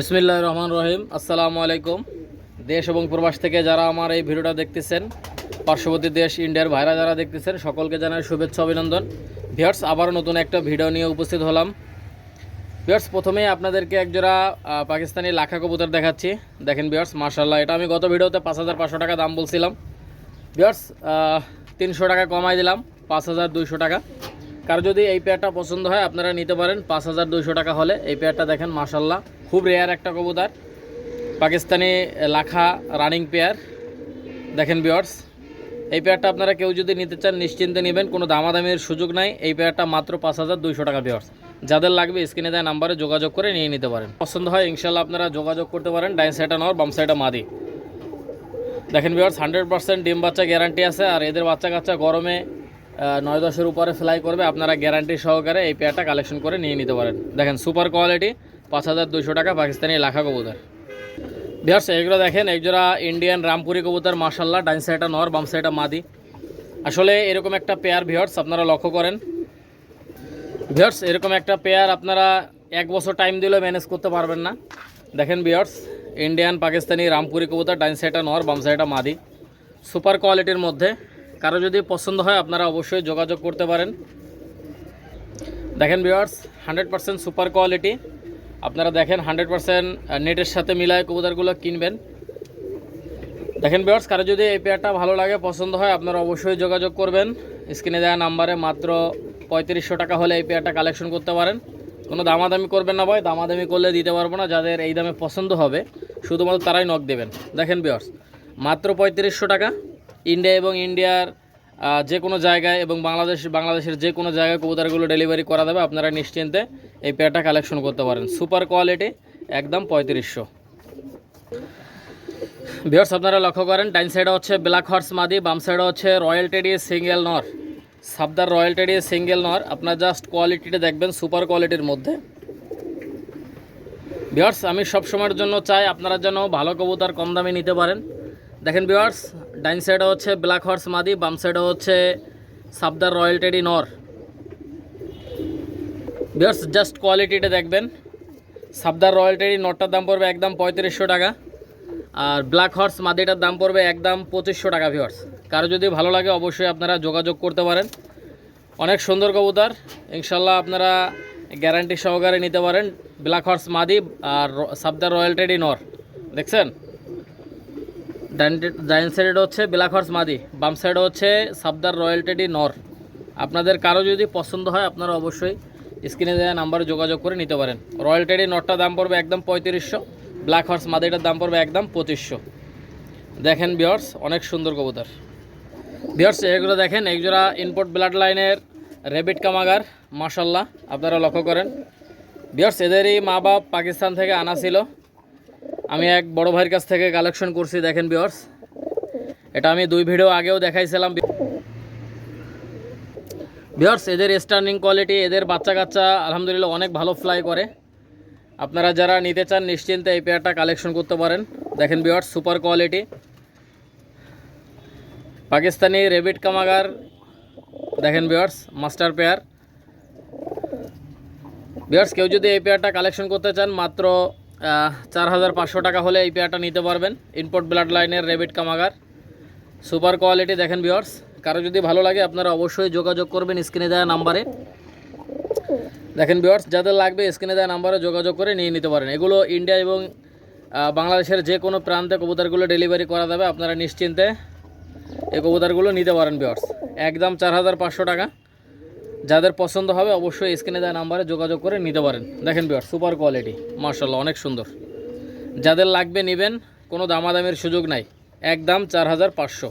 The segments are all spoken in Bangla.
বিসমিল্লাহ রহমান রহিম। আসসালামু আলাইকুম। দেশ এবং প্রবাস থেকে যারা আমার এই ভিডিওটা দেখতেছেন, পার্শ্ববর্তী দেশ, ইন্ডিয়ার ভাইরা যারা দেখতেছেন, সকলকে জানাই শুভেচ্ছা, অভিনন্দন। ভিয়ার্স আবার নতুন একটা ভিডিও নিয়ে উপস্থিত হলাম। ভিয়ার্স প্রথমেই আপনাদেরকে একজোড়া পাকিস্তানি লাখা কবুতর দেখাচ্ছি। দেখেন ভিয়ার্স মার্শাল্লাহ এটা আমি গত ভিডিওতে পাঁচ হাজার পাঁচশো টাকা দাম বলছিলাম। ভিয়ার্স তিনশো টাকা কমাই দিলাম, পাঁচ হাজার দুইশো টাকা। কারও যদি এই পেয়ারটা পছন্দ হয়, আপনারা নিতে পারেন। পাঁচ হাজার দুইশো টাকা হলে এই পেয়ারটা দেখেন মার্শাল্লাহ খুব রেয়ার একটা কবুতর। পাকিস্তানি লাখা রানিং পেয়ার দেখেন বিয়ার্স এই পেয়ারটা আপনারা কেউ যদি নিতে চান, নিশ্চিন্তে নেবেন, কোনো দামাদামির সুযোগ নাই। এই পেয়ারটা মাত্র পাঁচ হাজার দুইশো টাকা বিয়ার্স যাদের লাগবে স্ক্রিনে দেয় নাম্বারে যোগাযোগ করে নিয়ে নিতে পারেন। পছন্দ হয়, ইনশাল্লাহ আপনারা যোগাযোগ করতে পারেন, ডাইন সাইডটা নর, বাম সাইডটা মাদি। দেখেন বিয়ার্স হান্ড্রেড পার্সেন্ট ডিম বাচ্চা গ্যারান্টি আছে, আর এদের বাচ্চা কাচ্চা গরমে নয় দশের উপরে ফ্লাই করবে, আপনারা গ্যারান্টি সহকারে এই পেয়ারটা কালেকশন করে নিয়ে নিতে পারেন। দেখেন সুপার কোয়ালিটি পাঁচ হাজার দুশো টাকা পাকিস্তানি লাখা কবুতর। বিহার্স এগুলো দেখেন একজোড়া ইন্ডিয়ান রামপুরি কবুতর মার্শাল্লাহ ডাইন সাইডটা নর, বাম সাইডটা মাদি। আসলে এরকম একটা পেয়ার ভিহার্স আপনারা লক্ষ্য করেন। ভিহার্স এরকম একটা পেয়ার আপনারা এক বছর টাইম দিলেও ম্যানেজ করতে পারবেন না। দেখেন বিয়ার্স ইন্ডিয়ান পাকিস্তানি রামপুরি কবুতর ডাইন সাইডটা নর, বাম সাইডটা মাদি। সুপার কোয়ালিটির মধ্যে কারও যদি পছন্দ হয়, আপনারা অবশ্যই যোগাযোগ করতে পারেন। দেখেন viewers hundred percent super quality আপনারা দেখেন হান্ড্রেড পার্সেন্ট নেটের সাথে মিলায় কবুতরগুলো কিনবেন। দেখেন ভিওয়ার্স কারও যদি এই পেয়ারটা ভালো লাগে, পছন্দ হয়, আপনারা অবশ্যই যোগাযোগ করবেন। স্ক্রিনে দেওয়া নাম্বারে মাত্র পঁয়ত্রিশশো টাকা হলে এই পেয়ারটা কালেকশন করতে পারেন। কোনো দামাদামি করবেন না ভাই, দামাদামি করলে দিতে পারব না, যাদের এই দামে পছন্দ হবে, শুধুমাত্র তারাই নখ দেবেন। দেখেন ভিওয়ার্স মাত্র পঁয়ত্রিশশো টাকা। ইন্ডিয়া এবং ইন্ডিয়ার যে কোনো জায়গায় এবং বাংলাদেশ, বাংলাদেশের যে কোনো জায়গায় কবুতরগুলো ডেলিভারি করা দেবে, আপনারা নিশ্চিন্তে এই পেয়ারটা কালেকশন করতে পারেন। সুপার কোয়ালিটি একদম পঁয়ত্রিশশো। ভিওর্স আপনারা লক্ষ্য করেন ডাইন সাইডে হচ্ছে ব্ল্যাক হর্স মাদি বাম সাইডে হচ্ছে রয়্যাল টেডি সিঙ্গেল নর সাবদার রয়্যাল টেডি সিঙ্গেল নর আপনার জাস্ট কোয়ালিটিটা দেখবেন সুপার কোয়ালিটির মধ্যে। ভিওর্স আমি সব সময়ের জন্য চাই আপনারা যেন ভালো কবুতর কম দামে নিতে পারেন। দেখেন ভিওর্স ডাইন সাইডে হচ্ছে ব্ল্যাক হর্স মাদি বাম সাইডে হচ্ছে সাবদার রয়্যাল টেডি নর বিওয়ার্স জাস্ট কোয়ালিটিটা দেখবেন। সাবদার রয়্যাল টেডি নটটার দাম পড়বে একদম পঁয়ত্রিশশো টাকা। আর ব্ল্যাক হর্স মাদিটার দাম পড়বে একদম পঁচিশশো টাকা ভিওর্স কারও যদি ভালো লাগে, অবশ্যই আপনারা যোগাযোগ করতে পারেন। অনেক সুন্দর কবুতর। ইনশাল্লাহ আপনারা গ্যারান্টি সহকারে নিতে পারেন ব্ল্যাক হর্স মাদি আর সাবদার রয়্যাল টেডি নর দেখছেন? ডাইন- সাইডে হচ্ছে ব্ল্যাক হর্স মাদি, বাম সাইডে হচ্ছে সাবদার রয়্যাল টেডি নর। আপনাদের কারও যদি পছন্দ হয়, আপনারা অবশ্যই স্ক্রিনে দেওয়া নাম্বারে যোগাযোগ করে নিতে পারেন। রয়্যাল টেডি নটটার দাম পড়বে একদম পঁয়ত্রিশশো, ব্ল্যাক হর্স মাদিটার দাম পড়বে একদম পঁচিশশো। দেখেন বিয়ার্স অনেক সুন্দর কবুতর। বিয়ার্স এগুলো দেখেন, একজোড়া ইনপোর্ট ব্লাড লাইনের রেবিট কামাগার মাশাল্লাহ আপনারা লক্ষ্য করেন। বিয়ার্স এদেরই মা বাপ পাকিস্তান থেকে আনা ছিল। আমি এক বড় ভাইয়ের কাছ থেকে কালেকশন করছি, দেখেন বিয়ার্স এটা আমি দুই ভিডিও আগেও দেখাইছিলাম। বিয়ার্স এদের স্টার্নিং কোয়ালিটি এদের বাচ্চা কাচ্চা আলহামদুলিল্লাহ অনেক ভালো ফ্লাই করে। আপনারা যারা নিতে চান, নিশ্চিন্তে এই পেয়ারটা কালেকশন করতে পারেন। দেখেন বিয়ার্স সুপার কোয়ালিটি পাকিস্তানি রেবিট কামাগার, দেখেন বিয়ার্স মাস্টার পেয়ার বিয়ার্স কেউ যদি এই পেয়ারটা কালেকশন করতে চান, মাত্র চার হাজার পাঁচশো টাকা হলে এই পেয়ারটা নিতে পারবেন। ইনপোর্ট ব্লাড লাইনের রেবিট কামাগার সুপার কোয়ালিটি দেখেন বিয়ার্স কারও যদি ভালো লাগে, আপনারা অবশ্যই যোগাযোগ করবেন স্ক্রিনে দেওয়া নাম্বারে। দেখেন বিয়ার্স যাদের লাগবে স্ক্রিনে দেওয়া নাম্বারে যোগাযোগ করে নিয়ে নিতে পারেন। এগুলো ইন্ডিয়া এবং বাংলাদেশের যে কোনো প্রান্তে কবুতরগুলো ডেলিভারি করা যাবে, আপনারা নিশ্চিন্তে এই কবুতরগুলো নিতে পারেন বিয়ার্স একদম চার হাজার পাঁচশো টাকা। যাদের পছন্দ হবে অবশ্যই স্ক্রিনে দেওয়া নাম্বারে যোগাযোগ করে নিতে পারেন। দেখেন বিয়ার্স সুপার কোয়ালিটি মার্শাল্লাহ অনেক সুন্দর। যাদের লাগবে নেবেন, কোনো দামাদামের সুযোগ নাই, এক দাম চার হাজার পাঁচশো।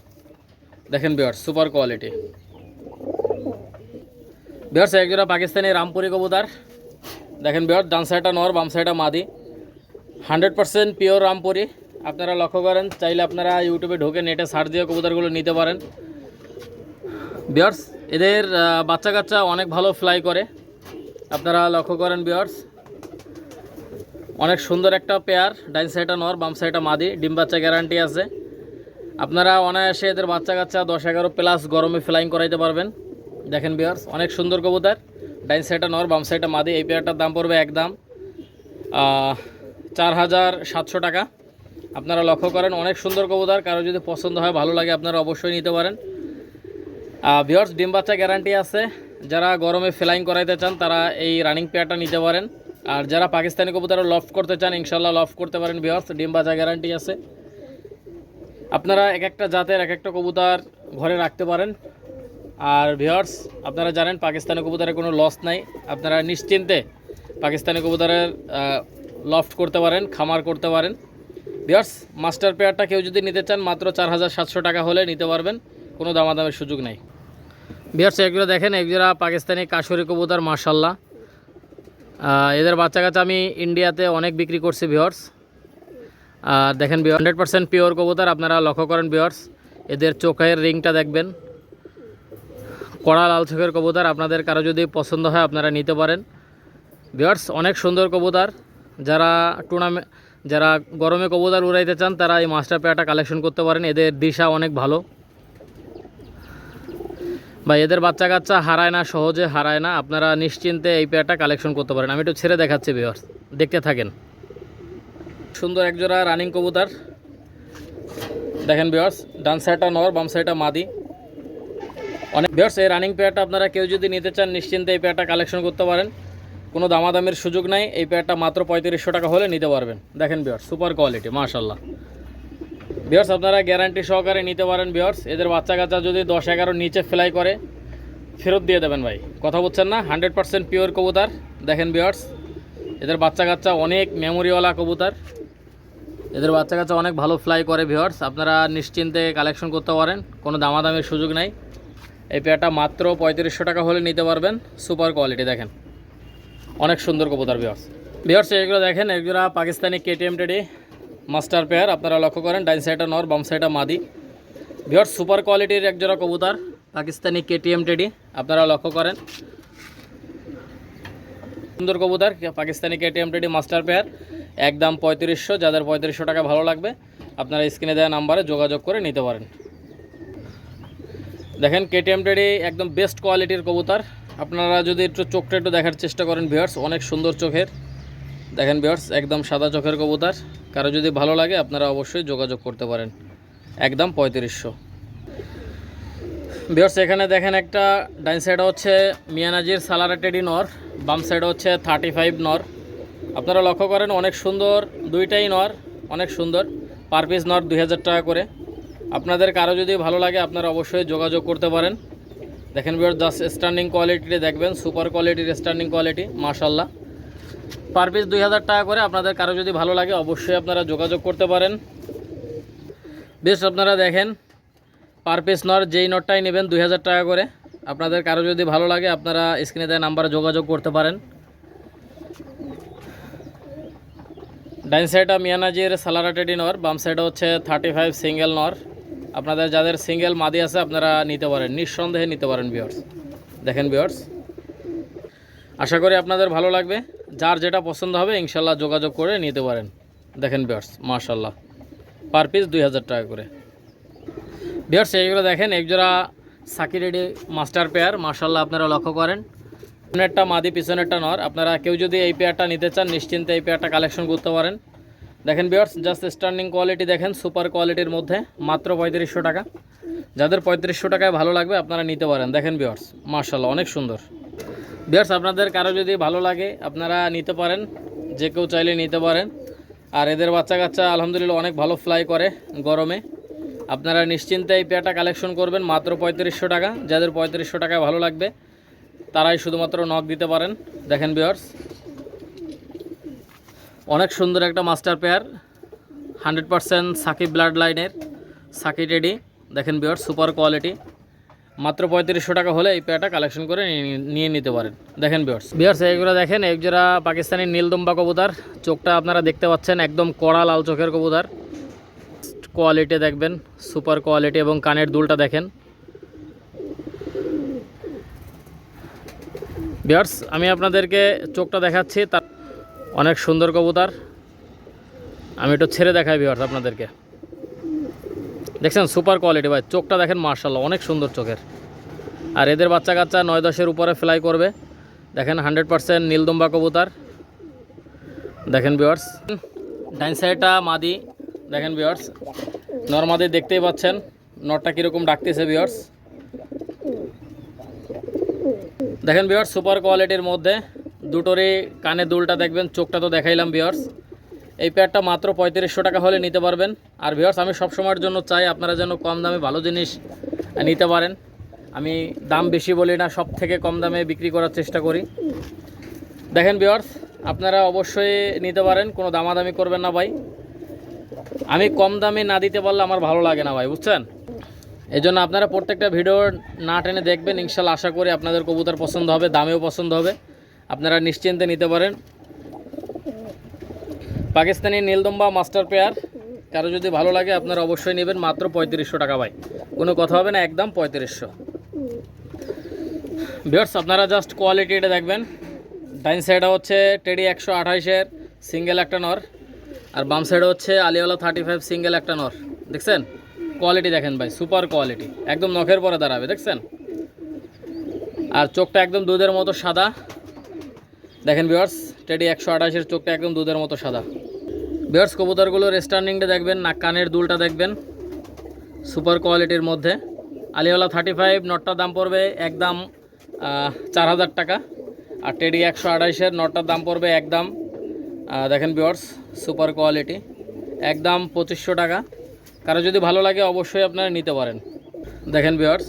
দেখেন বিয়ার্স সুপার কোয়ালিটি বিহার একজোড়া পাকিস্তানি রামপুরি কবুতর। দেখেন বিহার ডান সাইডটা নর, বাম সাইডটা মাদি। Hundred percent pure Rampuri. আপনারা লক্ষ্য করেন, চাইলে আপনারা ইউটিউবে ঢোকে নেটে সার্চ দিয়ে কবুতরগুলো নিতে পারেন। বিয়ার্স এদের বাচ্চা কাচ্চা অনেক ভালো ফ্লাই করে। আপনারা লক্ষ্য করেন বিয়ার্স অনেক সুন্দর একটা পেয়ার ডাইন সাইডটা নর, বাম সাইডটা মাদি, ডিম বাচ্চা গ্যারান্টি আছে। আপনারা অনায়াসে এদের বাচ্চা কাচ্চা দশ এগারো প্লাস গরমে ফ্লাইং করাইতে পারবেন। দেখেন বিয়ার্স অনেক সুন্দর কবুতর ডাইন সাইডটা নর, বাম সাইডটা মাদি, এই পেয়ারটার দাম পড়বে একদম চার হাজার সাতশো টাকা। আপনারা লক্ষ্য করেন, অনেক সুন্দর কবুতর, কারও যদি পছন্দ হয়, ভালো লাগে, আপনারা অবশ্যই নিতে পারেন। ভিওর্স ডিম বাচ্চা গ্যারান্টি আছে। যারা গরমে ফ্লাইং করাইতে চান, তারা এই রানিং পেয়ারটা নিতে পারেন। আর যারা পাকিস্তানি কবুতর লফট করতে চান ইনশাল্লাহ লফট করতে পারেন ভিওর্স ডিম বাচ্চা গ্যারান্টি আছে। আপনারা এক একটা জাতের, এক একটা কবুতর ঘরে রাখতে পারেন। আর ভিওর্স আপনারা জানেন, পাকিস্তানি কবুতরের কোনো লস নাই। আপনারা নিশ্চিন্তে পাকিস্তানি কবুতরের লফট করতে পারেন, খামার করতে পারেন। ভিওর্স মাস্টার পেয়ারটা কেউ যদি নিতে চান, মাত্র চার হাজার সাতশো টাকা হলে নিতে পারবেন। কোনো দামাদামের সুযোগ নেই। ভিওর্স এগুলো দেখেন এগুলো পাকিস্তানি কাশরি কবুতর মার্শাল্লাহ এদের বাচ্চা কাচ্চা আমি ইন্ডিয়াতে অনেক বিক্রি করছি ভিওর্স আর দেখেন হান্ড্রেড পার্সেন্ট পিওর কবুতর, আপনারা লক্ষ্য করেন ভিওর্স এদের চোখের রিংটা দেখবেন। কড়া লাল চোখের কবুতর, আপনাদের কারও যদি পছন্দ হয়, আপনারা নিতে পারেন। ভিওর্স অনেক সুন্দর কবুতর। যারা টুর্নামেন্ট যারা গরমে কবুতর উড়াইতে চান, তারা এই মাস্টার পেয়ারটা কালেকশন করতে পারেন। এদের দিশা অনেক ভালো। বা এদের বাচ্চা কাচ্চা হারায় না, সহজে হারায় না। আপনারা নিশ্চিন্তে এই পেয়ারটা কালেকশন করতে পারেন। আমি একটু ছেড়ে দেখাচ্ছি ভিওর্স দেখতে থাকেন। সুন্দর একজোড়া রানিং কবুতার। দেখেন ভিওর্স ডান সাইডটা নর, বাম সাইডটা মাদি। অনেক ভিওর্স এই রানিং পেয়ারটা আপনারা কেউ যদি নিতে চান, নিশ্চিন্তে এই পেয়ারটা কালেকশন করতে পারেন। কোনো দামাদামের সুযোগ নাই, এই পেয়ারটা মাত্র পঁয়ত্রিশশো টাকা হলে নিতে পারবেন। দেখেন বিয়ার্স সুপার কোয়ালিটি মাশাল্লাহ বিয়ার্স আপনারা গ্যারান্টি সহকারে নিতে পারেন বিয়ার্স এদের বাচ্চা কাচ্চা যদি দশ এগারো নিচে ফ্লাই করে, ফেরত দিয়ে দেবেন ভাই। কথা বলছেন না? হান্ড্রেড পার্সেন্ট পিওর কবুতর। দেখেন বিয়ার্স এদের বাচ্চা কাচ্চা অনেক মেমোরিওয়ালা কবুতর। এদের বাচ্চা কাচ্চা অনেক ভালো ফ্লাই করে ভিওয়ার্স আপনারা নিশ্চিন্তে কালেকশন করতে পারেন, কোনো দামাদামের সুযোগ নাই। এই পেয়ারটা মাত্র পঁয়ত্রিশশো টাকা হলে নিতে পারবেন সুপার কোয়ালিটি দেখেন। অনেক সুন্দর কবুতর বিয়ার্স বিয়ার্স এগুলো দেখেন, এগুলো Pakistani KTM teddy master pair, আপনারা লক্ষ্য করেন, ডাইন সাইডটা নর, বাম সাইডটা মাদি। বিয়ার্স সুপার কোয়ালিটির একজোড়া কবুতর, পাকিস্তানি কেটিএম টেডি, আপনারা লক্ষ্য করেন। সুন্দর কবুতর, Pakistani KTM teddy master pair, একদম পঁয়ত্রিশশো, যাদের পঁয়ত্রিশশো টাকা ভালো লাগবে, আপনারা স্ক্রিনে দেওয়া নাম্বারে যোগাযোগ করে নিতে পারেন। দেখেন, কেটিএম টেডি একদম বেস্ট কোয়ালিটির কবুতর। আপনারা যদি একটু চোখটা একটু দেখার চেষ্টা করেন ভিওর্স অনেক সুন্দর চোখের। দেখেন ভিওর্স একদম সাদা চোখের কবুতার। কারও যদি ভালো লাগে, আপনারা অবশ্যই যোগাযোগ করতে পারেন। একদম পঁয়ত্রিশশো। ভিওর্স এখানে দেখেন একটা ডাইন সাইডে হচ্ছে মিয়ানাজির সালারাটেডি নর, বাম সাইডে হচ্ছে থার্টি ফাইভ নর। আপনারা লক্ষ্য করেন, অনেক সুন্দর, দুইটাই নর, অনেক সুন্দর। পার পিস নর দুই হাজার টাকা করে। আপনাদের কারও যদি ভালো লাগে, আপনারা অবশ্যই যোগাযোগ করতে পারেন। দেখেন বিয়ার জাস্ট স্ট্যান্ডিং কোয়ালিটি দেখবেন সুপার কোয়ালিটির স্ট্যান্ডিং কোয়ালিটি মাশাল্লাহ পার পিস দুই হাজার টাকা করে আপনাদের কারও যদি ভালো লাগে অবশ্যই আপনারা যোগাযোগ করতে পারেন। বেশ আপনারা দেখেন পার পিস নর যেই নটটাই নেবেন দুই হাজার টাকা করে। আপনাদের কারও যদি ভালো লাগে আপনারা স্ক্রিনে দেয় নাম্বারে যোগাযোগ করতে পারেন। ডাইন সাইডটা মিয়ানাজির সালারাটেডি নর, বাম সাইডে হচ্ছে থার্টি ফাইভ সিঙ্গেল নর। আপনাদের যাদের সিঙ্গেল মাদি আছে, আপনারা নিতে পারেন, নিঃসন্দেহে নিতে পারেন বিয়ার্স দেখেন বিয়ার্স আশা করি আপনাদের ভালো লাগবে। যার যেটা পছন্দ হবে, ইনশাল্লাহ যোগাযোগ করে নিতে পারেন। দেখেন বিয়ার্স মার্শাল্লাহ পার পিস দুই হাজার টাকা করে। বিয়ার্স এইগুলো দেখেন, একজোড়া সাকি রেডি মাস্টার পেয়ার মার্শাল্লাহ আপনারা লক্ষ্য করেন। পিছনেরটা মাদি, পিছনেরটা নর। আপনারা কেউ যদি এই পেয়ারটা নিতে চান, নিশ্চিন্তে এই পেয়ারটা কালেকশন করতে পারেন। দেখেন বিয়ার্স জাস্ট স্ট্যান্ডিং কোয়ালিটি দেখেন সুপার কোয়ালিটির মধ্যে, মাত্র পঁয়ত্রিশশো টাকা। যাদের পঁয়ত্রিশশো টাকায় ভালো লাগবে, আপনারা নিতে পারেন। দেখেন বিয়ার্স মার্শাল্লাহ অনেক সুন্দর। বিয়ার্স আপনাদের কারও যদি ভালো লাগে, আপনারা নিতে পারেন, যে কেউ চাইলে নিতে পারেন। আর এদের বাচ্চা কাচ্চা আলহামদুলিল্লাহ অনেক ভালো ফ্লাই করে গরমে। আপনারা নিশ্চিন্তে এই পেয়ারটা কালেকশন করবেন, মাত্র পঁয়ত্রিশশো টাকা। যাদের পঁয়ত্রিশশো টাকায় ভালো লাগবে, তারাই শুধুমাত্র নখ দিতে পারেন। দেখেন বিয়ার্স অনেক সুন্দর একটা master pair hundred percent Sakib blood লাইনের সাকি টেডি দেখেন বিয়ার সুপার কোয়ালিটি মাত্র পঁয়ত্রিশশো টাকা হলে এই পেয়ারটা কালেকশন করে নিয়ে- নিয়ে নিতে পারেন। দেখেন বিয়ার্স বিয়ার্স এইগুলো দেখেন একজোড়া পাকিস্তানি নীলদম্বা কবুতর। চোখটা আপনারা দেখতে পাচ্ছেন, একদম কড়া লাল চোখের কবুতর। কোয়ালিটি দেখবেন সুপার কোয়ালিটি এবং কানের দুলটা দেখেন। বিয়ার্স আমি আপনাদেরকে চোখটা দেখাচ্ছি, তার অনেক সুন্দর কবুতার। আমি একটু ছেড়ে দেখাই বিয়ার্স আপনাদেরকে। দেখছেন সুপার কোয়ালিটি ভাই। চোখটা দেখেন মার্শাল্লাহ অনেক সুন্দর চোখের। আর এদের বাচ্চা কাচ্চা নয় দশের উপরে ফ্লাই করবে। দেখেন হান্ড্রেড পারসেন্ট নীলদম্বা কবুতার। দেখেন বিওয়ার্স ডাইন সাইডটা মাদি। দেখেন বিয়ার্স নর্মাদি দেখতেই পাচ্ছেন নটটা কীরকম ডাকতেছে বিয়ার্স দেখেন বিয়ার্স সুপার কোয়ালিটির মধ্যে। দুটোরই কানে দুলটা দেখবেন, চোখটা তো দেখাইলাম বিয়ার্স এই প্যাডটা মাত্র পঁয়ত্রিশশো টাকা হলে নিতে পারবেন। আর ভিওর্স আমি সব সময়ের জন্য চাই আপনারা যেন কম দামে ভালো জিনিস নিতে পারেন। আমি দাম বেশি বলি না সব থেকে কম দামে বিক্রি করার চেষ্টা করি। দেখেন ভিওর্স আপনারা অবশ্যই নিতে পারেন, কোনো দামাদামি করবেন না ভাই। আমি কম দামে না দিতে পারলে আমার ভালো লাগে না ভাই, বুঝছেন? এই জন্য আপনারা প্রত্যেকটা ভিডিও না টেনে দেখবেন, ইনশাল্লাহ আশা করি আপনাদের কবুতর পছন্দ হবে, দামেও পছন্দ হবে। আপনারা নিশ্চিন্তে নিতে পারেন। পাকিস্তানি নীলদম্বা মাস্টার পেয়ার। কারও যদি ভালো লাগে, আপনারা অবশ্যই নেবেন মাত্র পঁয়ত্রিশশো টাকা ভাই। কোনো কথা হবে না, একদম পঁয়ত্রিশশো। বিয়ার্স আপনারা জাস্ট কোয়ালিটিটা দেখবেন। ডাইন সাইডে হচ্ছে টেডি একশো আঠাইশের সিঙ্গেল একটা নর। আর বাম সাইডে হচ্ছে আলিওয়ালা থার্টি ফাইভ সিঙ্গেল একটা নর। দেখছেন? কোয়ালিটি দেখেন ভাই সুপার কোয়ালিটি একদম নখের পরে দাঁড়াবে, দেখছেন? আর চোখটা একদম দুধের মতো সাদা। দেখেন বিয়ার্স টেডি একশো আঠাশের চোখটা একদম দুধের মতো সাদা। বিয়ার্স কবুতরগুলোর স্টার্নিংটা দেখবেন না কানের দুলটা দেখবেন সুপার কোয়ালিটির মধ্যে। আলিওয়ালা থার্টি ফাইভ নটটার দাম পড়বে একদম চার হাজার টাকা। আর টেডি একশো আঠাইশের নটটার দাম পড়বে একদম দেখেন বিয়ার্স সুপার কোয়ালিটি একদম পঁচিশশো টাকা। কারও যদি ভালো লাগে, অবশ্যই আপনারা নিতে পারেন। দেখেন বিয়ার্স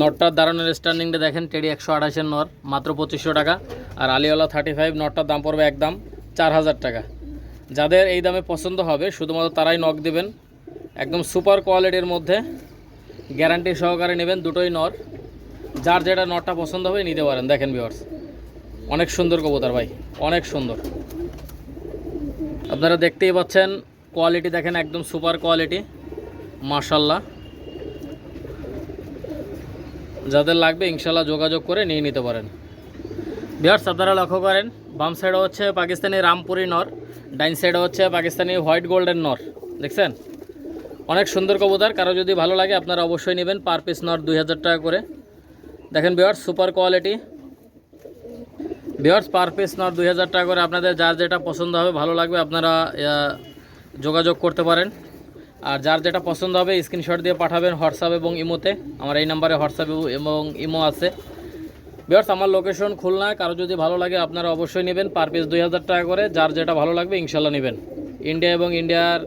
নটটার দাঁড়ানোর স্ট্যান্ডিংটা দেখেন, টেডি একশো আঠাশের নর, মাত্র পঁচিশশো টাকা। আর আলিওয়ালা থার্টি ফাইভ নটটার দাম পড়বে একদম চার হাজার টাকা। যাদের এই দামে পছন্দ হবে, শুধুমাত্র তারাই নখ দেবেন। একদম সুপার কোয়ালিটির মধ্যে গ্যারান্টি সহকারে নেবেন দুটোই নর। যার যেটা নটটা পছন্দ হবে নিতে পারেন। দেখেন ভিওর্স অনেক সুন্দর কবুতর ভাই, অনেক সুন্দর। আপনারা দেখতেই পাচ্ছেন কোয়ালিটি দেখেন, একদম সুপার কোয়ালিটি মার্শাল্লাহ যাদের লাগবে ইনশাল্লাহ যোগাযোগ করে নিয়ে নিতে পারেন। বিহার আপনারা লক্ষ্য করেন, বাম সাইডে হচ্ছে পাকিস্তানি রামপুরি নর, ডাইন সাইডে হচ্ছে পাকিস্তানি হোয়াইট গোল্ডেন নর, দেখছেন? অনেক সুন্দর কবুতর, কারও যদি ভালো লাগে আপনারা অবশ্যই নেবেন, পার পিস নর দুই হাজার টাকা করে। দেখেন বিহার সুপার কোয়ালিটি বিহার্স পার পিস নর দুই হাজার টাকা করে, আপনাদের যার যেটা পছন্দ হবে, ভালো লাগবে, আপনারা যোগাযোগ করতে পারেন। আর যার যেটা পছন্দ হবে স্ক্রিনশট দিয়ে পাঠাবেন হোয়াটসঅ্যাপ এবং ইমোতে। আমার এই নাম্বারে হোয়াটসঅ্যাপ এবং ইমো আছে। বিয়ার্স আমার লোকেশন খুলনা। কারও যদি ভালো লাগে, আপনারা অবশ্যই নেবেন। পার পিস দুই হাজার টাকা করে। যার যেটা ভালো লাগবে, ইনশাল্লাহ নেবেন। ইন্ডিয়া এবং ইন্ডিয়ার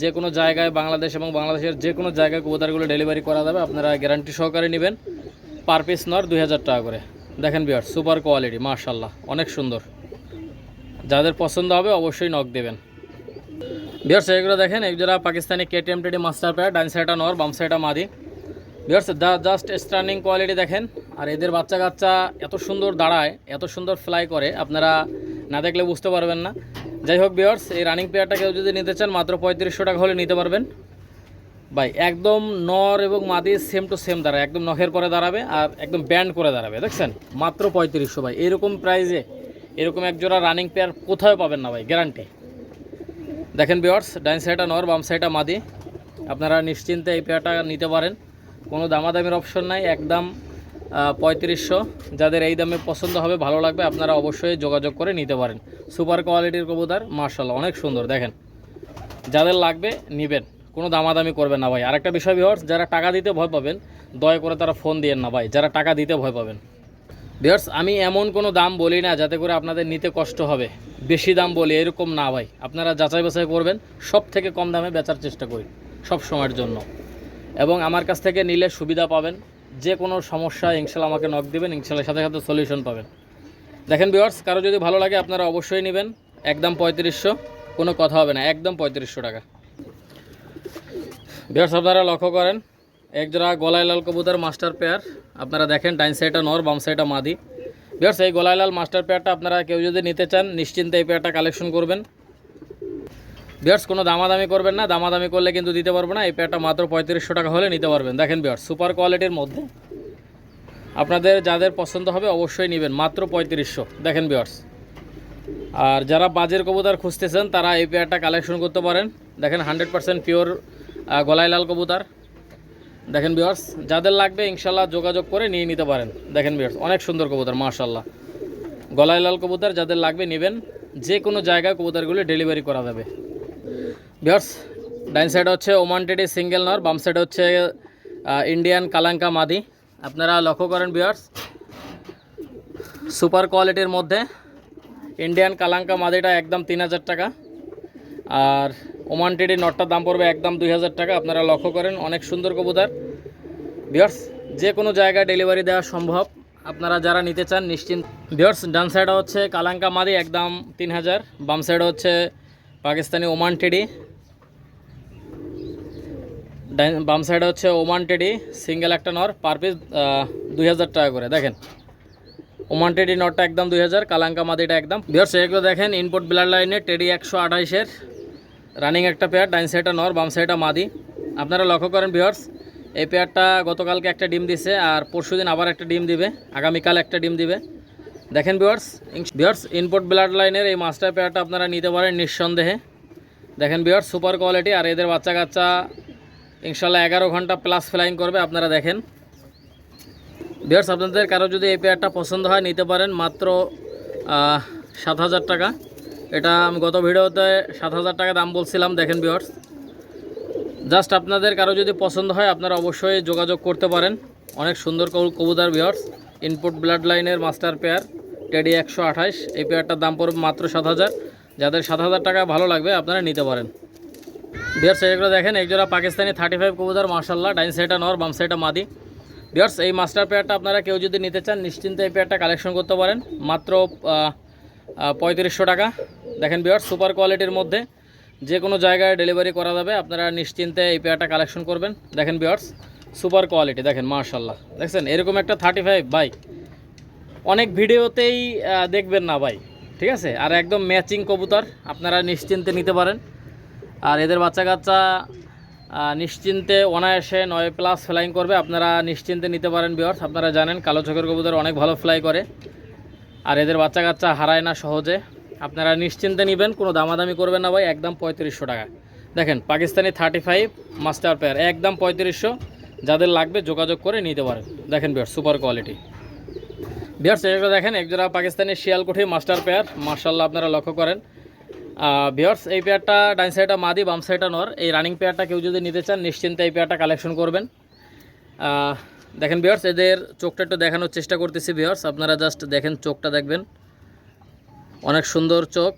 যে কোনো জায়গায়, বাংলাদেশ এবং বাংলাদেশের যে কোনো জায়গায় কবুতরগুলো ডেলিভারি করা যাবে, আপনারা গ্যারান্টি সহকারে নেবেন। পার পিস নর দুই হাজার টাকা করে। দেখেন বিয়ার্স সুপার কোয়ালিটি মার্শাল্লাহ অনেক সুন্দর। যাদের পছন্দ হবে, অবশ্যই নক দেবেন। বিয়ার্স, এগুলো দেখেন একজোড়া পাকিস্তানি কেটিএম টেডি মাস্টার প্যাড ডাইন সাইডটা নর, বাম সাইডটা মাদি। বিয়ার্স জাস্ট স্টার্নিং কোয়ালিটি দেখেন। আর এদের বাচ্চা কাচ্চা এত সুন্দর দাঁড়ায়, এত সুন্দর ফ্লাই করে, আপনারা না দেখলে বুঝতে পারবেন না। যাই হোক বিয়ার্স, এই রানিং পেয়ারটা কেউ যদি নিতে চান, মাত্র পঁয়ত্রিশশো টাকা হলে নিতে পারবেন। ভাই, একদম নর এবং মাদি সেম টু সেম দাঁড়ায়, একদম নখের পরে দাঁড়াবে আর একদম ব্যান্ড করে দাঁড়াবে, দেখছেন? মাত্র পঁয়ত্রিশশো, ভাই, এরকম প্রাইজে এরকম এক জোড়া রানিং পেয়ার কোথাও পাবেন না, ভাই গ্যারান্টি দেখেন বিয়ার্স ডাইন সাইডটা নর, বাম সাইডটা মাদি। আপনারা নিশ্চিন্তে এই পেয়ারটা নিতে পারেন। কোনো দামাদামির অপশন নাই, একদম পঁয়ত্রিশশো। যাদের এই দামে পছন্দ হবে, ভালো লাগবে, আপনারা অবশ্যই যোগাযোগ করে নিতে পারেন। সুপার কোয়ালিটির কবুতর মার্শাল্লাহ অনেক সুন্দর, দেখেন। যাদের লাগবে, নেবেন। কোনো দামাদামি করবেন না ভাই। আরেকটা বিষয় ভিওর্স যারা টাকা দিতে ভয় পাবেন, দয়া করে তারা ফোন দিয়েন না ভাই। যারা টাকা দিতে ভয় পাবেন। ভিওর্স আমি এমন কোনো দাম বলি না যাতে করে আপনাদের নিতে কষ্ট হবে। বেশি দাম বলি এরকম না ভাই। আপনারা যাচাই বাছাই করবেন সব থেকে কম দামে বেচার চেষ্টা করি, সব সময়ের জন্য। এবং আমার কাছ থেকে নিলে সুবিধা পাবেন, যে কোনো সমস্যা ইনশাল্লাহ আমাকে নক দেবেন, ইনশাল্লাহ সাথে সাথে সলিউশন পাবেন। দেখেন ভিওর্স কারও যদি ভালো লাগে আপনারা অবশ্যই নেবেন, একদম পঁয়ত্রিশশো, কোনো কথা হবে না, একদম পঁয়ত্রিশশো টাকা। ভিওর্স আপনারা লক্ষ্য করেন, এক জোড়া গলায় লাল কবুতর মাস্টার পেয়ার আপনারা দেখেন ডাইন সাইডটা নর, বাম সাইডটা মাদি। ভিওর্স এই গলায় লাল মাস্টার পেয়ারটা আপনারা কেউ যদি নিতে চান, নিশ্চিন্তে এই পেয়ারটা কালেকশন করবেন। বিয়ার্স কোনো দামাদামি করবেন না, দামাদামি করলে কিন্তু দিতে পারব না, এই পেয়ারটা মাত্র পঁয়ত্রিশশো টাকা হলে নিতে পারবেন। দেখেন বিয়ার্স সুপার কোয়ালিটির মধ্যে। আপনাদের যাদের পছন্দ হবে, অবশ্যই নেবেন, মাত্র পঁয়ত্রিশশো। দেখেন বিয়ার্স আর যারা বাজের কবুতর খুঁজতেছেন, তারা এই পেয়ারটা কালেকশন করতে পারেন। দেখেন হান্ড্রেড পার্সেন্ট পিওর গলায় লাল কবুতর। দেখেন বিয়ার্স যাদের লাগবে ইনশাল্লাহ যোগাযোগ করে নিয়ে নিতে পারেন। দেখেন বিয়ার্স অনেক সুন্দর কবুতর মার্শাল্লাহ গলায় লাল কবুতর, যাদের লাগবে নেবেন, যে কোনো জায়গায় কবুতরগুলি ডেলিভারি করা যাবে। বিয়ার্স ডাইন সাইড হচ্ছে ওমান টেডি সিঙ্গেল নর, বাম সাইড হচ্ছে ইন্ডিয়ান কালাঙ্কা মাদি। আপনারা লক্ষ্য করেন বিয়ার্স সুপার কোয়ালিটির মধ্যে ইন্ডিয়ান কালাঙ্কা মাদিটা একদম তিন হাজার টাকা। আর ওমান টেডি নটটার দাম পড়বে একদম দুই হাজার টাকা। আপনারা লক্ষ্য করেন, অনেক সুন্দর কবুতর। বিয়ার্স যে কোনো জায়গায় ডেলিভারি দেওয়া সম্ভব। আপনারা যারা নিতে চান, নিশ্চিন্ত বিয়ার্স ডান সাইডে হচ্ছে কালাঙ্কা মাদি, একদম তিন হাজার। বাম সাইডে হচ্ছে পাকিস্তানি ওমান টেডি বাম সাইডে হচ্ছে ওমান টেডি সিঙ্গেল একটা নর পার পিস দুই হাজার টাকা করে। দেখেন ওমান টেডি নটটা একদম দুই হাজার, কালাঙ্কা মাদিটা একদম। বিয়ার্স এগুলো দেখেন ইনপুট ব্লাড লাইনে টেডি একশো আঠাইশের। রানিং একটা পেয়ার ডাইন সাইডটা নর, বাম সাইডটা মাদি। আপনারা লক্ষ্য করেন ভিওর্স এই পেয়ারটা গতকালকে একটা ডিম দিছে আর পরশুদিন আবার একটা ডিম দিবে, আগামীকাল একটা ডিম দিবে। দেখেন ভিওর্স ভিওর্স ইনপুট ব্লাড লাইনের এই মাস্টার পেয়ারটা আপনারা নিতে পারেন নিঃসন্দেহে। দেখেন ভিওর্স সুপার কোয়ালিটি আর এদের বাচ্চা কাচ্চা ইনশাল্লাহ এগারো ঘণ্টা প্লাস ফ্লাইং করবে, আপনারা দেখেন। ভিওর্স আপনাদের কারও যদি এই পেয়ারটা পছন্দ হয়, নিতে পারেন মাত্র সাত হাজার টাকা। এটা আমি গত ভিডিওতে সাত হাজার টাকা দাম বলছিলাম, দেখেন ভিওর্স জাস্ট আপনাদের কারও যদি পছন্দ হয়, আপনারা অবশ্যই যোগাযোগ করতে পারেন। অনেক সুন্দর কবু- কবুতর ভিওর্স ইনপুট ব্লাড লাইনের মাস্টার পেয়ার টেডি একশো আঠাশ। এই পেয়ারটার দাম পড়বে মাত্র সাত হাজার। যাদের সাত হাজার টাকা ভালো লাগবে, আপনারা নিতে পারেন। বিয়ার্স এগুলো দেখেন একজোড়া পাকিস্তানি থার্টি ফাইভ কবুতর মার্শাল্লাহ ডাইন সাইডটা নর, বাম সাইডটা মাদি। বিয়ার্স এই মাস্টার পেয়ারটা আপনারা কেউ যদি নিতে চান, নিশ্চিন্তে এই পেয়ারটা কালেকশন করতে পারেন। মাত্র পঁয়ত্রিশশো টাকা। দেখেন বিয়ার্স সুপার কোয়ালিটির মধ্যে যে কোনো জায়গায় ডেলিভারি করা যাবে, আপনারা নিশ্চিন্তে এই পেয়ারটা কালেকশন করবেন। দেখেন বিয়ার্স সুপার কোয়ালিটি দেখেন মার্শাল্লাহ দেখছেন? এরকম একটা থার্টি ফাইভ বাইক অনেক ভিডিওতেই দেখবেন না ভাই, ঠিক আছে? আর একদম ম্যাচিং কবুতর, আপনারা নিশ্চিন্তে নিতে পারেন। আর এদের বাচ্চা কাচ্চা নিশ্চিন্তে অনায়াসে নয় প্লাস ফ্লাইং করবে, আপনারা নিশ্চিন্তে নিতে পারেন বিয়ার্স আপনারা জানেন, কালো চোখের কবুতর অনেক ভালো ফ্লাই করে। আর এদের বাচ্চা কাচ্চা হারায় না সহজে। আপনারা নিশ্চিন্তে নেবেন, কোনো দামাদামি করবেন না ভাই, একদম পঁয়ত্রিশশো টাকা। দেখেন, Pakistani thirty five master pair একদম পঁয়ত্রিশশো। যাদের লাগবে যোগাযোগ করে নিতে পারেন। দেখেন বিয়ার সুপার কোয়ালিটি বিয়ার্স এটা দেখেন, একজোড়া পাকিস্তানি শিয়ালকুঠি মাস্টার পেয়ার মার্শাল্লাহ আপনারা লক্ষ্য করেন। বিয়ার্স এই পেয়ারটা ডাইন সাইডটা মাদি, বাম সাইডটা নর। এই রানিং পেয়ারটা কেউ যদি নিতে চান, নিশ্চিন্তে এই পেয়ারটা কালেকশন করবেন। দেখেন বিয়ার্স এদের চোখটা একটু দেখানোর চেষ্টা করতেছি বিয়ার্স আপনারা জাস্ট দেখেন, চোখটা দেখবেন। অনেক সুন্দর চোখ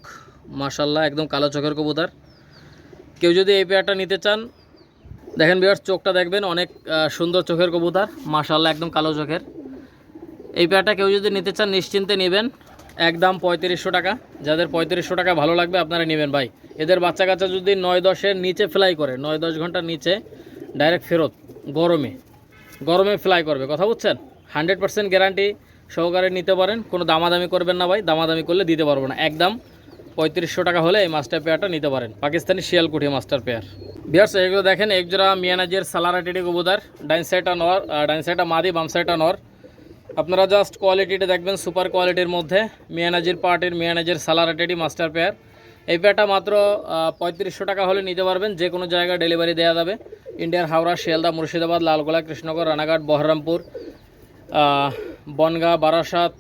মাশাল্লাহ একদম কালো চোখের কবুতার। কেউ যদি এই পেয়ারটা নিতে চান, দেখেন বিয়ার্স চোখটা দেখবেন, অনেক সুন্দর চোখের কবুতর মাশাল্লাহ একদম কালো চোখের। এই পেয়ারটা কেউ যদি নিতে চান, নিশ্চিন্তে নেবেন। একদম পঁয়ত্রিশশো টাকা। যাদের পঁয়ত্রিশশো টাকা ভালো লাগবে, আপনারা নেবেন ভাই। এদের বাচ্চা কাচ্চা যদি নয় দশের নিচে ফ্লাই করে, নয় দশ ঘণ্টার নিচে ডাইরেক্ট ফেরত, গরমে। গরমে ফ্লাই করবে। কথা বুঝছেন? হান্ড্রেড পার্সেন্ট গ্যারান্টি সহকারে নিতে পারেন। কোনো দামাদামি করবেন না ভাই। দামাদামি করলে দিতে পারব না। একদম পঁয়ত্রিশশো টাকা হলে এই মাস্টার পেয়ারটা নিতে পারেন। Pakistani Sialkoti master pair viewers এগুলো দেখেন, একজোড়া মিয়ানাজের সালারাটিডি কবুতর। ডাইন সাইডটা নর ডাইন সাইডটা মাদি, বাম সাইডটা নর। আপনারা জাস্ট কোয়ালিটিটা দেখবেন সুপার কোয়ালিটির মধ্যে। মিয়ানাজির পার্টির মিয়ানাজির সালারাটেডি মাস্টার পেয়ার এই পেয়ারটা মাত্র পঁয়ত্রিশশো টাকা হলে নিতে পারবেন। যে কোনো জায়গায় ডেলিভারি দেওয়া যাবে। ইন্ডিয়ার হাওড়া, শিয়ালদা, মুর্শিদাবাদ, লালগোলা, কৃষ্ণনগর, রানাঘাট, বহরমপুর বনগাঁ, বারাসাত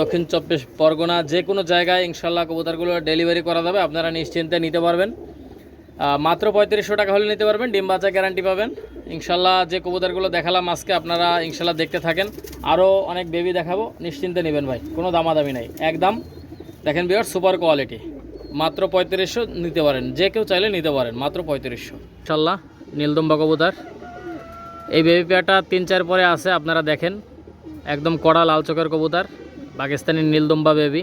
দক্ষিণ চব্বিশ পরগনা, যে কোনো জায়গায় ইনশাল্লাহ কবুতরগুলো ডেলিভারি করা যাবে। আপনারা নিশ্চিন্তে নিতে পারবেন। মাত্র পঁয়ত্রিশশো টাকা হলে নিতে পারবেন। ডিম বাচ্চা গ্যারান্টি পাবেন। ইনশাল্লাহ যে কবুতরগুলো দেখালাম আজকে, আপনারা ইনশাল্লাহ দেখতে থাকেন। আরও অনেক বেবি দেখাবো। নিশ্চিন্তে নেবেন ভাই। কোনো দামাদামি নাই। একদম দেখেন বিয়ার সুপার কোয়ালিটি মাত্র পঁয়ত্রিশশো নিতে পারেন, যে কেউ চাইলে নিতে পারেন, মাত্র পঁয়ত্রিশশো। ইনশাল্লাহ নীলদম্বা কবুতর এই বেবি পেয়ারটা তিন চার পরে আছে, আপনারা দেখেন। একদম কড়া লাল চোখের কবুতার পাকিস্তানি নীলদম্বা বেবি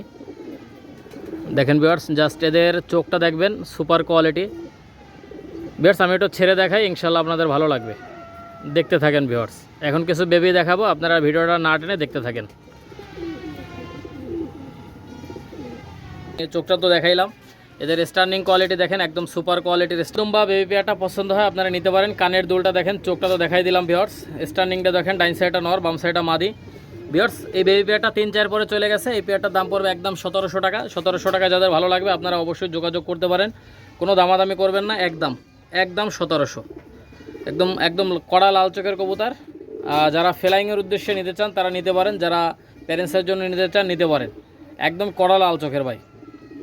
দেখেন বিয়ার্স জাস্ট এদের চোখটা দেখবেন সুপার কোয়ালিটি বিয়ার্স আমি একটু ছেড়ে দেখাই ইনশাল্লাহ আপনাদের ভালো লাগবে। দেখতে থাকেন ভিওয়ার্স এখন কিছু বেবি দেখাবো, আপনারা ভিডিওটা না টেনে দেখতে থাকেন। চোখটা তো দেখাইলাম। এদের স্টার্নিং কোয়ালিটি দেখেন, একদম সুপার কোয়ালিটির স্টুম্বা বেবি পেয়ারটা পছন্দ হয়, আপনারা নিতে পারেন। কানের দুলটা দেখেন, চোখটা তো দেখাই দিলাম ভিওর্স স্টার্নিংটা দেখেন, ডাইন সাইডটা নর, বাম সাইডটা মাদি। ভিওর্স এই বেবি পেয়ারটা তিন, চার পরে চলে গেছে। এই পেয়ারটার দাম পড়বে একদম সতেরোশো টাকা। সতেরোশো টাকা যাদের ভালো লাগবে, আপনারা অবশ্যই যোগাযোগ করতে পারেন। কোনো দামাদামি করবেন না, একদম একদম সতেরোশো। একদম একদম কড়া লাল চোখের কবুতর। যারা ফ্লাইংয়ের উদ্দেশ্যে নিতে চান, তারা নিতে পারেন। যারা প্যারেন্টসের জন্য নিতে চান, নিতে পারেন। একদম কড়া লাল চোখের ভাই।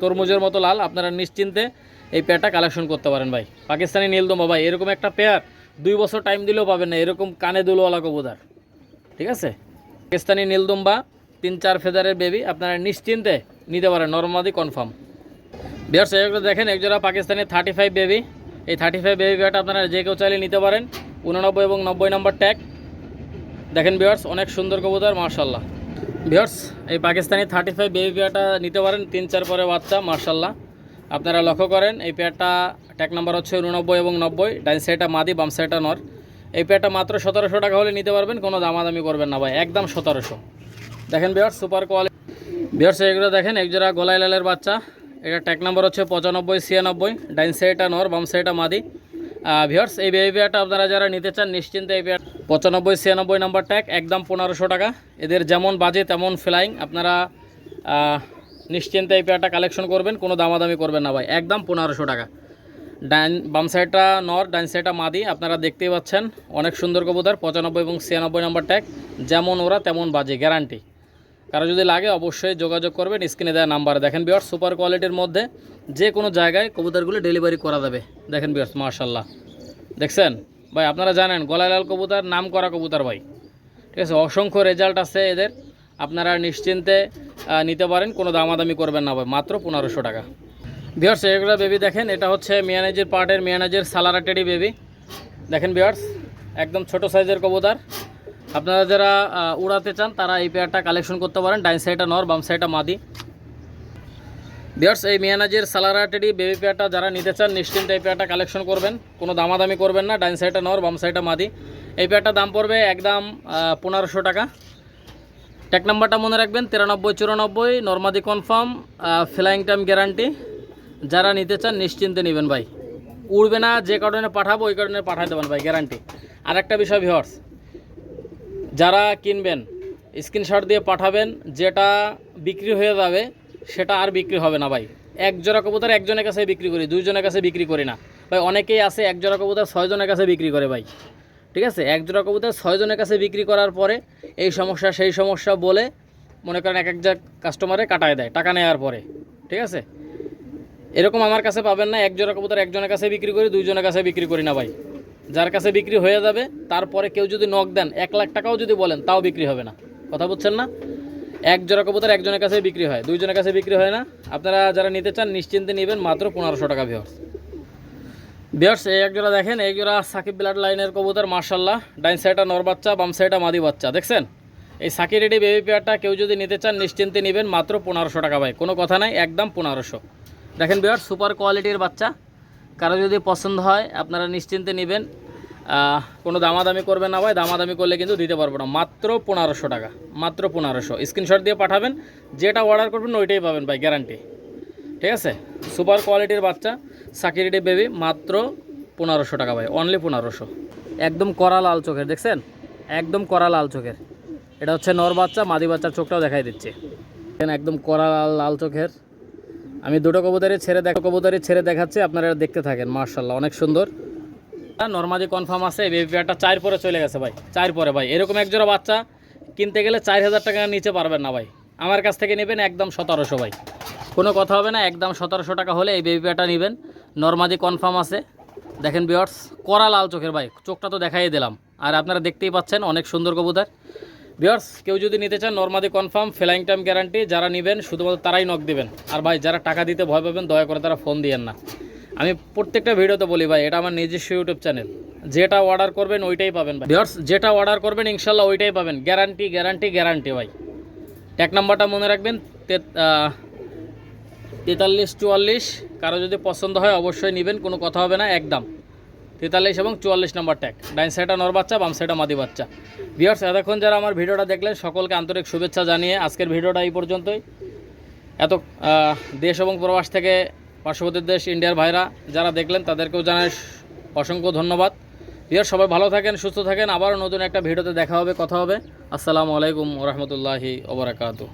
তরমুজের মতো লাল, আপনারা নিশ্চিন্তে এই পেয়ারটা কালেকশন করতে পারেন ভাই। পাকিস্তানি নীলদমা ভাই, এরকম একটা পেয়ার দুই বছর টাইম দিলেও পাবেন না, এরকম কানে দুলোওয়ালা কবুদার ঠিক আছে? পাকিস্তানি নীলদম্বা তিন চার ফেদারের বেবি আপনারা নিশ্চিন্তে নিতে পারেন নর্মাদি কনফার্ম বিয়ার সেগুলো দেখেন একজোড়া পাকিস্তানি থার্টি ফাইভ বেবি এই থার্টি ফাইভ বেবি পেয়ারটা আপনারা যে কেউ চাইলে নিতে পারেন। উননব্বই এবং নব্বই নম্বর ট্যাগ দেখেন বিয়ার্স অনেক সুন্দর কবুতর মার্শাল্লাহ বিয়ার্স এই পাকিস্তানি থার্টি ফাইভ বেবি পেয়ারটা নিতে পারেন, তিন, চার পরে বাচ্চা মার্শাল্লাহ আপনারা লক্ষ্য করেন, এই পেয়ারটা ট্যাক নাম্বার হচ্ছে উননব্বই এবং নব্বই। ডাইন সাইডটা মাদি, বাম সাইডটা নর। এই পেয়ারটা মাত্র সতেরোশো টাকা হলে নিতে পারবেন, কোনো দামাদামি করবেন না ভাই, একদম সতেরোশো। দেখেন বিয়ার্স সুপার কোয়ালিটি বিয়ার্স এগুলো দেখেন, একজোড়া গলায় লালের বাচ্চা। এটা ট্যাক নাম্বার হচ্ছে পঁচানব্বই, ছিয়ানব্বই। ডাইন সাইডটা নর, বাম সাইডটা মাদি। ভিওর্স এই বেবি পেয়ারটা আপনারা যারা নিতে চান, নিশ্চিন্তে এই পেয়ার পঁচানব্বই, ছিয়ানব্বই নাম্বার ট্যাগ একদম পনেরোশো টাকা। এদের যেমন বাজে তেমন ফ্লাইং আপনারা নিশ্চিন্তে এই পেয়ারটা কালেকশন করবেন, কোনো দামাদামি করবেন না ভাই। একদম পনেরোশো টাকা। ডাইন বাম সাইডটা নর ডাইন সাইডটা মাদি। আপনারা দেখতেই পাচ্ছেন, অনেক সুন্দর কবুতর, পঁচানব্বই এবং ছিয়ানব্বই নাম্বার ট্যাগ যেমন ওরা, তেমন বাজে গ্যারান্টি কারও যদি লাগে অবশ্যই যোগাযোগ করবেন, স্ক্রিনে দেওয়া নাম্বারে। দেখেন বিয়ার্স সুপার কোয়ালিটির মধ্যে যে কোনো জায়গায় কবুতরগুলো ডেলিভারি করা যাবে। দেখেন বিয়ার্স মার্শাল্লাহ দেখছেন? ভাই, আপনারা জানেন, গলালাল কবুতর নাম করা কবুতর ভাই। ঠিক আছে? অসংখ্য রেজাল্ট আছে এদের। আপনারা নিশ্চিন্তে নিতে পারেন, কোনো দামাদামি করবেন না ভাই, মাত্র পনেরোশো টাকা। বিয়ার্স এগুলো বেবি দেখেন, এটা হচ্ছে মিয়ানাজের পার্টের মিয়ানাজের সালারা টেডি বেবি দেখেন বিয়ার্স একদম ছোট সাইজের কবুতর। আপনারা যারা উড়াতে চান, তারা এই পেয়ারটা কালেকশন করতে পারেন। ডাইন সাইডটা নর, বাম সাইডটা মাদি। বিয়ার্স এই মিয়ানাজের সালারা টেডি বেবি পেয়ারটা যারা নিতে চান, নিশ্চিন্তে এই পেয়ারটা কালেকশন করবেন। কোনো দামাদামি করবেন না, ডাইন সাইডটা নর, বাম সাইডটা মাদি। এই পেয়ারটা দাম পড়বে একদম পনেরোশো টাকা। ট্যাক নাম্বারটা মনে রাখবেন, তিরানব্বই, চুরানব্বই, নর্মাদি কনফার্ম ফ্লাইং টাইম গ্যারান্টি যারা নিতে চান, নিশ্চিন্তে নেবেন ভাই। উড়বে না, যে কারণে পাঠাবো, ওই কারণে পাঠাই দেবেন ভাই গ্যারান্টি আর একটা বিষয় ভিওর্স যারা কিনবেন স্ক্রিনশট দিয়ে পাঠাবেন, যেটা বিক্রি হয়ে যাবে, সেটা আর বিক্রি হবে না ভাই। এক জোড়া কবুতর একজনের কাছে বিক্রি করি, দুইজনের কাছে বিক্রি করি না। ভাই, অনেকেই আছে এক জোড়া কবুতর ছয়জনের কাছে বিক্রি করে ভাই। ঠিক আছে? এক জোড়া কবুতর ছয়জনের কাছে বিক্রি করার পরে এই সমস্যা, সেই সমস্যা বলে মনে করেন এক এক যা কাস্টমারে কাটায় দেয়, টাকা নেওয়ার পরে। ঠিক আছে? এরকম আমার কাছে পাবেন না, এক কবুতর একজনের কাছে বিক্রি করি, দুইজনের কাছে বিক্রি করি না ভাই। যার কাছে বিক্রি হয়ে যাবে, তারপরে কেউ যদি নখ দেন, এক লাখ টাকাও যদি বলেন, তাও বিক্রি হবে না। কথা বুঝছেন না? এক জোড়া কবুতর একজনের কাছে বিক্রি হয়, দুইজনের কাছে বিক্রি হয় না। আপনারা যারা নিতে চান, নিশ্চিন্তে নেবেন, মাত্র পনেরোশো টাকা ভিওর্স বিয়ার্স এই এক জোড়া দেখেন, এই জোড়া সাকিব ব্লাড লাইনের কবুতর মার্শাল্লাহ ডাইন সাইডটা নর বাচ্চা, বাম সাইডটা মাদি বাচ্চা, দেখছেন? এই সাকি রেডি বেবি পেয়ারটা কেউ যদি নিতে চান, নিশ্চিন্তে নেবেন, মাত্র পনেরোশো টাকা ভাই। কোনো কথা নাই, একদম পনেরোশো। দেখেন বিয়ার সুপার কোয়ালিটির বাচ্চা। কারও যদি পছন্দ হয়, আপনারা নিশ্চিন্তে নেবেন। কোনো দামাদামি করবেন না ভাই, দামাদামি করলে কিন্তু দিতে পারব না। মাত্র পনেরোশো টাকা, মাত্র পনেরোশো। স্ক্রিনশট দিয়ে পাঠাবেন, যেটা অর্ডার করবেন, ওইটাই পাবেন ভাই গ্যারান্টি ঠিক আছে? সুপার কোয়ালিটির বাচ্চা সাকিরিটি বেবি মাত্র পনেরোশো টাকা ভাই অনলি পনেরোশো। একদম কড়া লাল চোখের, দেখছেন? একদম কড়া লাল চোখের। এটা হচ্ছে নর বাচ্চা, মাদি বাচ্চার চোখটাও দেখাই দিচ্ছে। একদম কড়া লাল লাল চোখের। আমি দুটো কবুতরে ছেড়ে দেখ কবুতরে ছেড়ে দেখাচ্ছি, আপনারা দেখতে থাকেন মার্শাল্লাহ অনেক সুন্দর। নর্মালি কনফার্ম আছে, এই বেবি পেয়ারটা চার পরে চলে গেছে ভাই, চার পরে ভাই, এরকম এক জোড়া বাচ্চা, কিনতে গেলে চার হাজার টাকা নিচে পারবেন না ভাই। আমার কাছ থেকে নেবেন একদম সতেরোশো ভাই। কোনো কথা হবে না, একদম সতেরোশো টাকা হলে এই বেবি পেয়ারটা নেবেন। নর্মালি কনফার্ম আছে। দেখেন বিয়ার্স কড়া লাল চোখের ভাই, চোখটা তো দেখাই দিলাম। আর আপনারা দেখতেই পাচ্ছেন, অনেক সুন্দর কবুতর। বিয়ার্স কেউ যদি নিতে চান নর্মাদি কনফার্ম ফ্লাইং টাইম গ্যারান্টি যারা নেবেন, শুধুমাত্র তারাই নক দিবেন। আর ভাই, যারা টাকা দিতে ভয় পাবেন, দয়া করে তারা ফোন দিয়েন না। আমি প্রত্যেকটা ভিডিওতে বলি ভাই, এটা আমার নিজস্ব ইউটিউব চ্যানেল যেটা অর্ডার করবেন, ওইটাই পাবেন ভাই। বিয়ার্স যেটা অর্ডার করবেন, ইনশাল্লাহ ওইটাই পাবেন। গ্যারান্টি গ্যারান্টি গ্যারান্টি ভাই। এক নাম্বারটা মনে রাখবেন তেতাল্লিশ, চুয়াল্লিশ। কারও যদি পছন্দ হয়, অবশ্যই নেবেন, কোনো কথা হবে না, একদম। তেতাল্লিশ এবং চুয়াল্লিশ নম্বর ট্যাগ। ডাইন সাইডটা নর বাচ্চা, বাম সাইডটা মাদি বাচ্চা। বিয়ার্স এতক্ষণ যারা আমার ভিডিওটা দেখলেন, সকলকে আন্তরিক শুভেচ্ছা জানিয়ে আজকের ভিডিওটা এই পর্যন্তই। এত দেশ এবং প্রবাস থেকে পার্শ্ববর্তী দেশ ইন্ডিয়ার ভাইরা যারা দেখলেন, তাদেরকেও জানাই অসংখ্য ধন্যবাদ। বিয়ার সবাই ভালো থাকেন, সুস্থ থাকেন। আবারও নতুন একটা ভিডিওতে দেখা হবে, কথা হবে। আসসালামু আলাইকুম রহমতুল্লাহি ওবরাকাতু